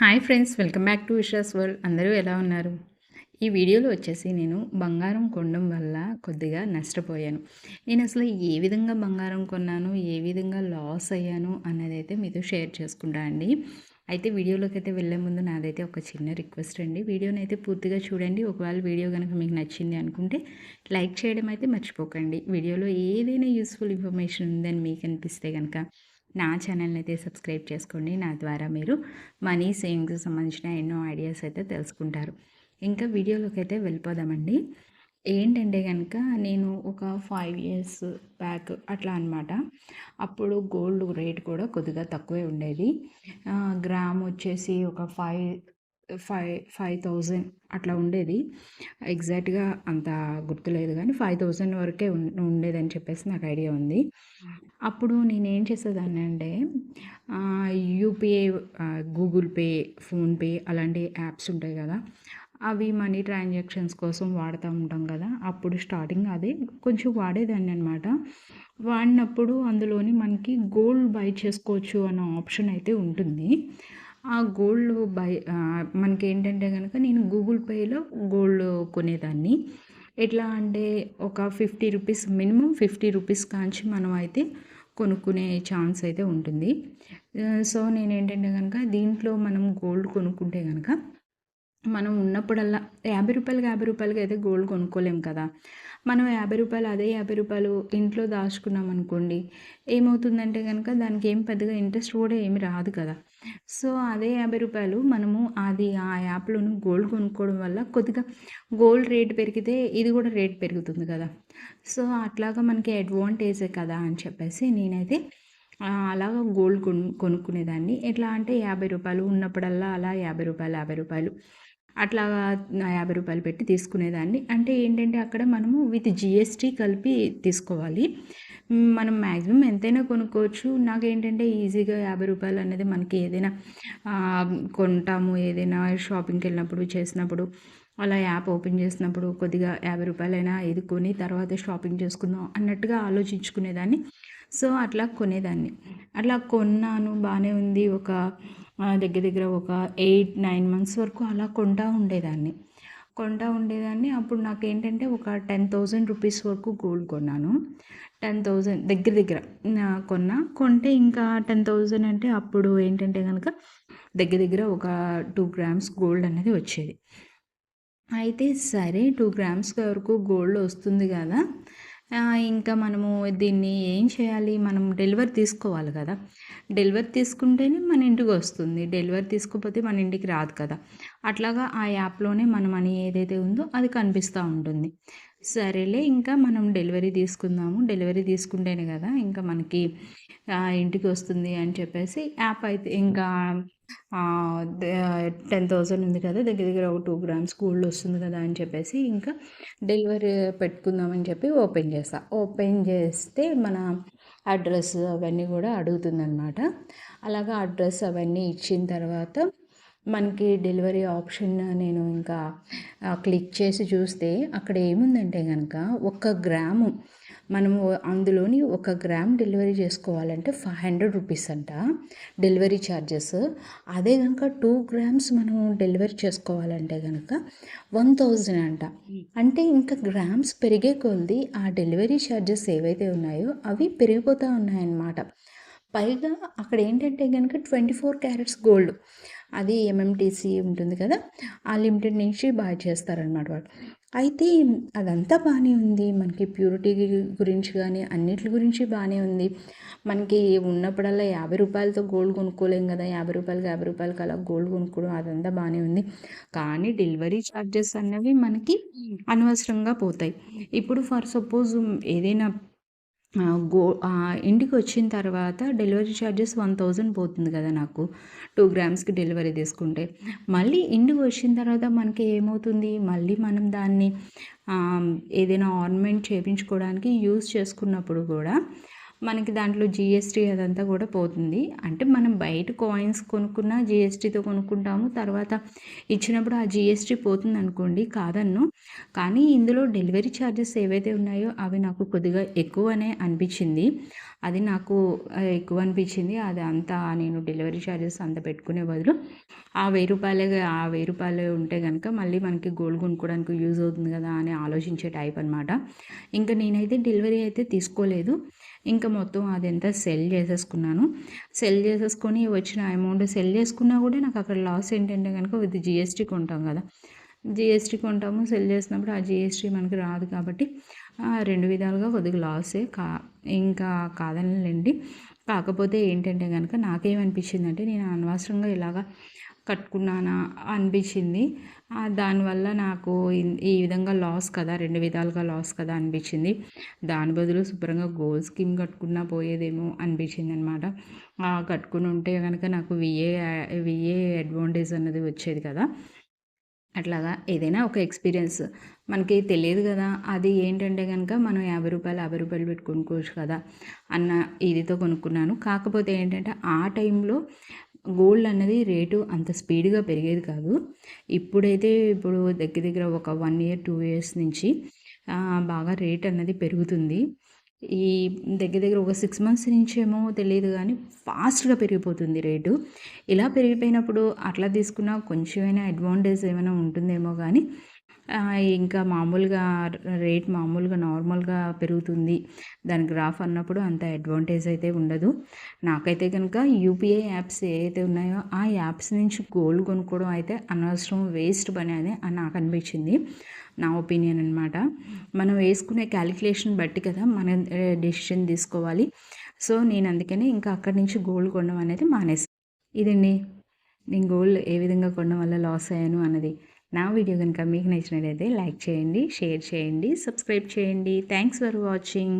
Hi friends welcome back to విషాస్ world. అందరూ ఎలా ఉన్నారు? ఈ వీడియోలో వచ్చేసి నేను బంగారం కొనడం వల్ల కొద్దిగా నష్టపోయాను. నేను అసలు ఏ విధంగా బంగారం కొన్నాను ఏ విధంగా లాస్ అయ్యాను అన్నది అయితే మీతో షేర్ చేసుకుంటా అండి. అయితే వీడియోలోకి అయితే వెళ్ళే ముందు నాదైతే ఒక చిన్న రిక్వెస్ట్ అండి. వీడియోని అయితే పూర్తిగా చూడండి. ఒకవేళ వీడియో కనుక మీకు నచ్చింది అనుకుంటే లైక్ చేయడం అయితే మర్చిపోకండి. వీడియోలో ఏదైనా యూస్ఫుల్ ఇన్ఫర్మేషన్ ఉందని మీకు అనిపిస్తే కనుక నా ఛానల్ని అయితే సబ్స్క్రైబ్ చేసుకోండి. నా ద్వారా మీరు మనీ సేవింగ్స్ సంబంధించిన ఎన్నో ఐడియాస్ అయితే తెలుసుకుంటారు. ఇంకా వీడియోలోకి అయితే వెళ్ళిపోదామండి. ఏంటంటే కనుక నేను ఒక ఫైవ్ ఇయర్స్ బ్యాక్ అట్లా అనమాట అప్పుడు గోల్డ్ రేట్ కూడా కొద్దిగా తక్కువే ఉండేది. గ్రామ్ వచ్చేసి ఒక ఫైవ్ ఫైవ్ ఫైవ్ థౌజండ్ అట్లా ఉండేది. ఎగ్జాక్ట్గా అంత గుర్తులేదు కానీ ఫైవ్ థౌజండ్ వరకే ఉండేదని చెప్పేసి నాకు ఐడియా ఉంది. అప్పుడు నేనేం చేసేదాన్ని అంటే యూపీఐ గూగుల్ పే ఫోన్పే అలాంటి యాప్స్ ఉంటాయి కదా అవి మనీ ట్రాన్సాక్షన్స్ కోసం వాడుతూ ఉంటాం కదా అప్పుడు స్టార్టింగ్ అదే కొంచెం వాడేదాన్ని అనమాట వాడినప్పుడు అందులోని మనకి గోల్డ్ బై చేసుకోవచ్చు అన్న ఆప్షన్ అయితే ఉంటుంది. ఆ గోల్డ్ బై మనకి ఏంటంటే కనుక నేను గూగుల్ పేలో గోల్డ్ కొనేదాన్ని. ఎట్లా అంటే ఒక fifty rupees minimum fifty rupees కాంచి మనం అయితే కొనుక్కునే ఛాన్స్ అయితే ఉంటుంది. సో నేను ఏంటంటే కనుక దీంట్లో మనం గోల్డ్ కొనుక్కుంటే కనుక మనం ఉన్నప్పుడల్లా యాభై రూపాయలకి యాభై రూపాయలకి అయితే గోల్డ్ కొనుక్కోలేం కదా. మనం యాభై రూపాయలు అదే యాభై రూపాయలు ఇంట్లో దాచుకున్నాం అనుకోండి ఏమవుతుందంటే కనుక దానికి ఏం పెద్దగా ఇంట్రెస్ట్ కూడా ఏమి రాదు కదా. సో అదే యాభై రూపాయలు మనము అది ఆ యాప్లోను గోల్డ్ కొనుక్కోవడం వల్ల కొద్దిగా గోల్డ్ రేట్ పెరిగితే ఇది కూడా రేట్ పెరుగుతుంది కదా. సో అట్లాగా మనకి అడ్వాంటేజే కదా అని చెప్పేసి నేనైతే అలాగా గోల్డ్ కొను కొనుక్కునేదాన్ని. ఎట్లా అంటే యాభై రూపాయలు ఉన్నప్పుడల్లా అలా యాభై రూపాయలు యాభై రూపాయలు అట్లా యాభై రూపాయలు పెట్టి తీసుకునేదాన్ని. అంటే ఏంటంటే అక్కడ మనము విత్ జిఎస్టీ కలిపి తీసుకోవాలి. మనం మ్యాక్సిమం ఎంతైనా కొనుక్కోవచ్చు. నాకేంటంటే ఈజీగా యాభై రూపాయలు అనేది మనకి ఏదైనా కొంటాము ఏదైనా షాపింగ్కి వెళ్ళినప్పుడు చేసినప్పుడు అలా యాప్ ఓపెన్ చేసినప్పుడు కొద్దిగా యాభై రూపాయలైనా ఇది కొని తర్వాత షాపింగ్ చేసుకుందాం అన్నట్టుగా ఆలోచించుకునేదాన్ని. సో అట్లా కొనేదాన్ని. అట్లా కొన్నాను బాగానే ఉంది. ఒక దగ్గర దగ్గర ఒక ఎయిట్ నైన్ మంత్స్ వరకు అలా కొంటా ఉండేదాన్ని. కొంటా ఉండేదాన్ని. అప్పుడు నాకు ఏంటంటే ఒక టెన్ థౌజండ్ రూపీస్ వరకు గోల్డ్ కొన్నాను. టెన్ థౌజండ్ దగ్గర దగ్గర కొన్నా. కొంటే ఇంకా టెన్ థౌజండ్ అంటే అప్పుడు ఏంటంటే కనుక దగ్గర దగ్గర ఒక టూ గ్రామ్స్ గోల్డ్ అనేది వచ్చేది. అయితే సరే టూ గ్రామ్స్ వరకు గోల్డ్ వస్తుంది కదా. ఇంకా మనము దీన్ని ఏం చేయాలి? మనం డెలివరీ తీసుకోవాలి కదా. డెలివరీ తీసుకుంటేనే మన ఇంటికి వస్తుంది. డెలివరీ తీసుకోకపోతే మన ఇంటికి రాదు కదా. అట్లాగా ఆ యాప్లోనే మన మనీ ఏదైతే ఉందో అది కనిపిస్తూ ఉంటుంది. సరేలే ఇంకా మనం డెలివరీ తీసుకుందాము. డెలివరీ తీసుకుంటేనే కదా ఇంకా మనకి ఇంటికి వస్తుంది అని చెప్పేసి యాప్ అయితే ఇంకా టెన్ థౌజండ్ ఉంది కదా దగ్గర దగ్గర ఒక టూ గ్రామ్స్ గోల్డ్ వస్తుంది కదా అని చెప్పేసి ఇంకా డెలివరీ పెట్టుకుందామని చెప్పి ఓపెన్ చేస్తా. ఓపెన్ చేస్తే మన అడ్రస్ అవన్నీ కూడా అడుగుతుందన్నమాట. అలాగా అడ్రస్ అవన్నీ ఇచ్చిన తర్వాత మనకి డెలివరీ ఆప్షన్ నేను ఇంకా క్లిక్ చేసి చూస్తే అక్కడ ఏముందంటే కనుక ఒక గ్రాము మనము అందులోని ఒక గ్రామ్ డెలివరీ చేసుకోవాలంటే ఫైవ్ హండ్రెడ్ రూపీస్ అంట డెలివరీ ఛార్జెస్ అదే కనుక టూ గ్రామ్స్ మనం డెలివరీ చేసుకోవాలంటే కనుక వన్ థౌజండ్ అంట. అంటే ఇంకా గ్రామ్స్ పెరిగే కొద్ది ఆ డెలివరీ ఛార్జెస్ ఏవైతే ఉన్నాయో అవి పెరిగిపోతూ ఉన్నాయన్నమాట. పైగా అక్కడ ఏంటంటే కనుక ట్వంటీ ఫోర్ క్యారెట్స్ గోల్డ్. అది ఎంఎంటీసీ ఉంటుంది కదా ఆ లిమిటెడ్ నుంచి బాగా చేస్తారనమాట వాళ్ళు. అయితే అదంతా బాగానే ఉంది. మనకి ప్యూరిటీ గురించి కానీ అన్నిటి గురించి బాగానే ఉంది. మనకి ఉన్నప్పుడల్లా యాభై రూపాయలతో గోల్డ్ కొనుక్కోలేం కదా యాభై రూపాయలకి యాభై రూపాయలకి అలా గోల్డ్ కొనుక్కోవడం అదంతా బాగానే ఉంది. కానీ డెలివరీ ఛార్జెస్ అనేవి మనకి అనవసరంగా పోతాయి. ఇప్పుడు ఫర్ సపోజ్ ఏదైనా గో ఇంటికి వచ్చిన తర్వాత డెలివరీ ఛార్జెస్ వన్ థౌజండ్ పోతుంది కదా నాకు టూ గ్రామ్స్కి డెలివరీ తీసుకుంటే. మళ్ళీ ఇంటికి వచ్చిన తర్వాత మనకి ఏమవుతుంది? మళ్ళీ మనం దాన్ని ఏదైనా ఆర్నమెంట్ చేయించుకోవడానికి యూస్ చేసుకున్నప్పుడు కూడా మనకి దాంట్లో జిఎస్టీ అదంతా కూడా పోతుంది. అంటే మనం బయట కాయిన్స్ కొనుక్కున్న జిఎస్టీతో కొనుక్కుంటాము. తర్వాత ఇచ్చినప్పుడు ఆ జిఎస్టీ పోతుంది అనుకోండి కాదన్ను. కానీ ఇందులో డెలివరీ ఛార్జెస్ ఏవైతే ఉన్నాయో అవి నాకు కొద్దిగా ఎక్కువనే అనిపించింది. అది నాకు ఎక్కువ అనిపించింది. అది అంతా నేను డెలివరీ ఛార్జెస్ అంత పెట్టుకునే బదులు ఆ వెయ్యి రూపాయలే ఆ వెయ్యి రూపాయలు ఉంటే కనుక మళ్ళీ మనకి గోల్డ్ కొనుక్కోవడానికి యూజ్ అవుతుంది కదా అని ఆలోచించే టైప్ అనమాట ఇంకా నేనైతే డెలివరీ అయితే తీసుకోలేదు. ఇంకా మొత్తం అదంతా సెల్ చేసేసుకున్నాను. సెల్ చేసేసుకొని వచ్చిన అమౌంట్ సెల్ చేసుకున్నా కూడా నాకు అక్కడ లాస్ ఏంటంటే కనుక విత్ జిఎస్టీ కొంటాం కదా. జిఎస్టీ కొంటాము సెల్ చేసినప్పుడు ఆ జిఎస్టీ మనకి రాదు కాబట్టి రెండు విధాలుగా కొద్దిగా లాసే కా ఇంకా కాదనిలేండి. కాకపోతే ఏంటంటే కనుక నాకేమనిపించిందంటే నేను అనవసరంగా ఇలాగా కట్టుకున్నానా అనిపించింది. దానివల్ల నాకు ఈ విధంగా లాస్ కదా రెండు విధాలుగా లాస్ కదా అనిపించింది. దాని బదులు శుభ్రంగా గోల్డ్ స్కీమ్ కట్టుకున్నా పోయేదేమో అనిపించింది అనమాట కట్టుకుని ఉంటే కనుక నాకు విఏ విఏ అడ్వాంటేజ్ అన్నది వచ్చేది కదా. అట్లాగా ఏదైనా ఒక ఎక్స్పీరియన్స్ మనకి తెలియదు కదా అది ఏంటంటే కనుక మనం యాభై రూపాయలు యాభై రూపాయలు పెట్టి కొనుక్కోవచ్చు కదా అన్న ఇదితో కొనుక్కున్నాను. కాకపోతే ఏంటంటే ఆ టైంలో గోల్డ్ అన్నది రేటు అంత స్పీడ్గా పెరిగేది కాదు. ఇప్పుడైతే ఇప్పుడు దగ్గర దగ్గర ఒక వన్ ఇయర్ టూ ఇయర్స్ నుంచి బాగా రేట్ అన్నది పెరుగుతుంది. ఈ దగ్గర దగ్గర ఒక సిక్స్ మంత్స్ నుంచేమో తెలియదు కానీ ఫాస్ట్గా పెరిగిపోతుంది రేటు. ఇలా పెరిగిపోయినప్పుడు అట్లా తీసుకున్న కొంచెమైనా అడ్వాంటేజ్ ఏమైనా ఉంటుందేమో కానీ ఇంకా మామూలుగా రేట్ మామూలుగా నార్మల్గా పెరుగుతుంది. దాని గ్రాఫ్ అన్నప్పుడు అంత అడ్వాంటేజ్ అయితే ఉండదు. నాకైతే కనుక యూపీఐ యాప్స్ ఏవైతే ఉన్నాయో ఆ యాప్స్ నుంచి గోల్డ్ కొనుక్కోవడం అయితే అనవసరం వేస్ట్ పని అని నాకు అనిపించింది. నా ఒపీనియన్ అనమాట మనం వేసుకునే క్యాలిక్యులేషన్ బట్టి కదా మనం డెసిషన్ తీసుకోవాలి. సో నేను అందుకని ఇంకా అక్కడి నుంచి గోల్డ్ కొనడం అనేది మానేసాను ఇదండి నేను గోల్డ్ ఏ విధంగా కొనడం వల్ల లాస్ అయ్యాను అన్నది. నా వీడియో కనుక మీకు నచ్చినట్లయితే లైక్ చేయండి షేర్ చేయండి సబ్స్క్రైబ్ చేయండి. Thanks for watching